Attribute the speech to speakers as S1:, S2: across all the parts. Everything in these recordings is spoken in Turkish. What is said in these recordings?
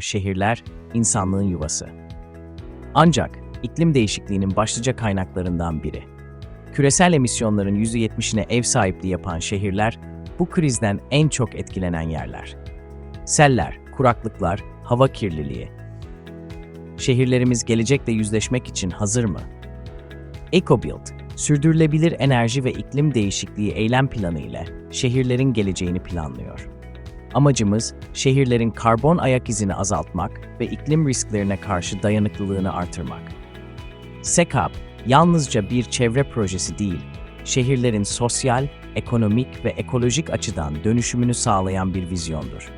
S1: Şehirler, insanlığın yuvası. Ancak iklim değişikliğinin başlıca kaynaklarından biri. Küresel emisyonların %70'ine ev sahipliği yapan şehirler, bu krizden en çok etkilenen yerler. Seller, kuraklıklar, hava kirliliği. Şehirlerimiz gelecekle yüzleşmek için hazır mı? EcoBuild, sürdürülebilir enerji ve iklim değişikliği eylem planı ile şehirlerin geleceğini planlıyor. Amacımız şehirlerin karbon ayak izini azaltmak ve iklim risklerine karşı dayanıklılığını artırmak. SECAP yalnızca bir çevre projesi değil, şehirlerin sosyal, ekonomik ve ekolojik açıdan dönüşümünü sağlayan bir vizyondur.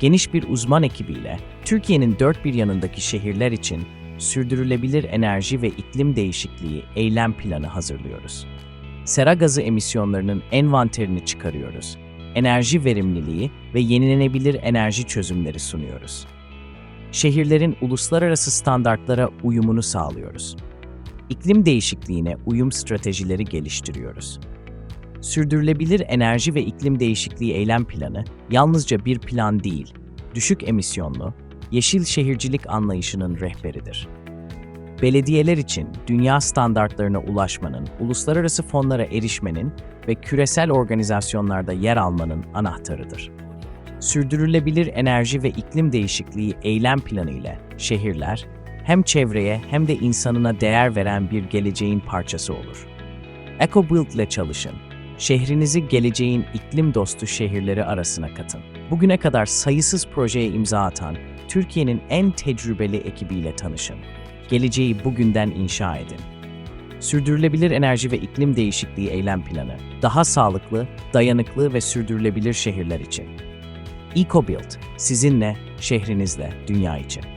S1: Geniş bir uzman ekibiyle Türkiye'nin dört bir yanındaki şehirler için sürdürülebilir enerji ve iklim değişikliği eylem planı hazırlıyoruz. Sera gazı emisyonlarının envanterini çıkarıyoruz. Enerji verimliliği ve yenilenebilir enerji çözümleri sunuyoruz. Şehirlerin uluslararası standartlara uyumunu sağlıyoruz. İklim değişikliğine uyum stratejileri geliştiriyoruz. Sürdürülebilir enerji ve iklim değişikliği eylem planı yalnızca bir plan değil, düşük emisyonlu, yeşil şehircilik anlayışının rehberidir. Belediyeler için dünya standartlarına ulaşmanın, uluslararası fonlara erişmenin ve küresel organizasyonlarda yer almanın anahtarıdır. Sürdürülebilir enerji ve iklim değişikliği eylem planı ile şehirler hem çevreye hem de insanına değer veren bir geleceğin parçası olur. EcoBuild ile çalışın. Şehrinizi geleceğin iklim dostu şehirleri arasına katın. Bugüne kadar sayısız projeye imza atan Türkiye'nin en tecrübeli ekibiyle tanışın. Geleceği bugünden inşa edin. Sürdürülebilir enerji ve iklim değişikliği eylem planı. Daha sağlıklı, dayanıklı ve sürdürülebilir şehirler için. EcoBuild, sizinle, şehrinizle, dünya için.